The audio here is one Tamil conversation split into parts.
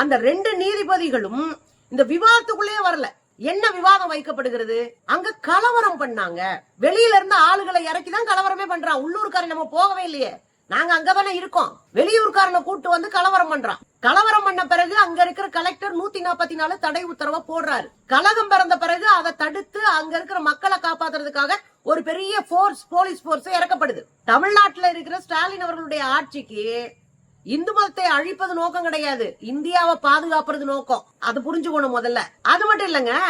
அந்த ரெண்டு நீதிபதிகளும் இந்த விவாதத்துக்குள்ளே வரல. என்ன விவாதம் வைக்கப்படுகிறது? அங்க கலவரம் பண்ணாங்க. வெளியில இருந்து ஆளுகளை இறக்கி தான் கலவரமே பண்றான். உள்ளூர்காரன் நம்ம போகவே இல்லையே. நாங்க அங்கதானே இருக்கோம். வெளியூர்காரனை கூட்டு வந்து கலவரம் பண்றான். கலவரம் பண்ண பிறகு அங்க இருக்கிற கலெக்டர் நூத்தி நாற்பத்தி நாலு தடை உத்தரவை போடுறாரு. கலகம் பிறந்த பிறகு அதை தடுத்து அங்க இருக்கிற மக்களை காப்பாத்துறதுக்காக ஒரு பெரிய போர்ஸ் போலீஸ் போர்ஸ் இறக்கப்படுது. தமிழ்நாட்டுல இருக்கிற ஸ்டாலின் அவர்களுடைய ஆட்சிக்கு இந்து மதத்தை அழிப்பது நோக்கம் கிடையாது. இந்தியாவை பாதுகாப்புறது நோக்கம். அது புரிஞ்சுக்கணும் முதல்ல. அது மட்டும் இல்லங்க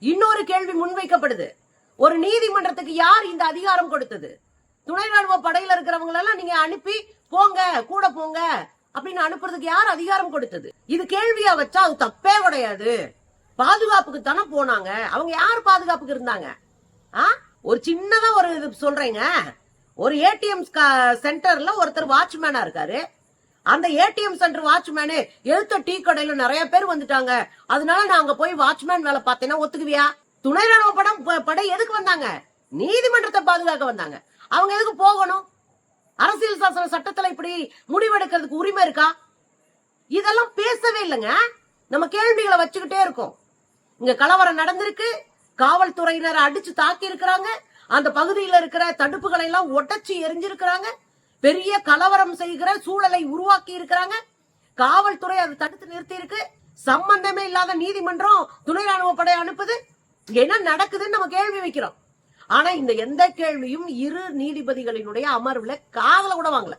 இன்னொரு கேள்வி முன்வைக்கப்படுது. ஒரு நீதிமன்றத்துக்கு யார் இந்த அதிகாரம் கொடுத்தது? துணை ராணுவ படையில இருக்கிறவங்க எல்லாம் நீங்க அனுப்பி போங்க கூட போங்க அப்படின்னு அனுப்புறதுக்கு யார் அதிகாரம் கொடுத்தது? இது கேள்வியா வச்சா அது தப்பே கிடையாது. பாதுகாப்புக்கு தானே போனாங்க. அவங்க யார் பாதுகாப்புக்கு இருந்தாங்க? ஆ? ஒரு சின்னதா ஒரு இது சொல்றேங்க. ஒரு ஏடிஎம் சென்டர்ல ஒருத்தர் வாட்ச்மேனா இருக்காரு. அந்த ஏடிஎம் சென்டர் வாட்ச்மேனு எழுத்த டீ கடையில நிறைய பேர் வந்துட்டாங்க. அதனால நான் அங்க போய் வாட்ச்மேன் வேலை பார்த்தேன்னா ஒத்துக்குவியா? துணை ராணுவ படம் ப- படை எதுக்கு வந்தாங்க? நீதிமன்றத்தை பாதுகாக்க வந்தாங்க. அவங்க எதுக்கு போகணும்? அரசியல் சாசன சட்டத்துல இப்படி முடிவெடுக்கிறதுக்கு உரிமை இருக்கா? இதெல்லாம் பேசவே இல்லைங்க. நம்ம கேள்விகளை வச்சுக்கிட்டே இருக்கோம். இங்க கலவரம் நடந்திருக்கு. காவல்துறையினர் அடிச்சு தாக்கி இருக்கிறாங்க அந்த பகுதியில இருக்கிற தடுப்புகளை எல்லாம் உடச்சி எரிஞ்சிருக்கிறாங்க. பெரிய கலவரம் செய்கிற சூழலை உருவாக்கி இருக்கிறாங்க. காவல்துறை அதை தடுத்து நிறுத்தி இருக்கு சம்பந்தமே இல்லாத நீதிமன்றம் துணை ராணுவ படை அனுப்புது. என்ன நடக்குதுன்னு நம்ம கேள்வி வைக்கிறோம். ஆனா இந்த எந்த கேள்வியும் இரு நீதிபதிகளினுடைய அமர்வுல காதல கூட வாங்கல.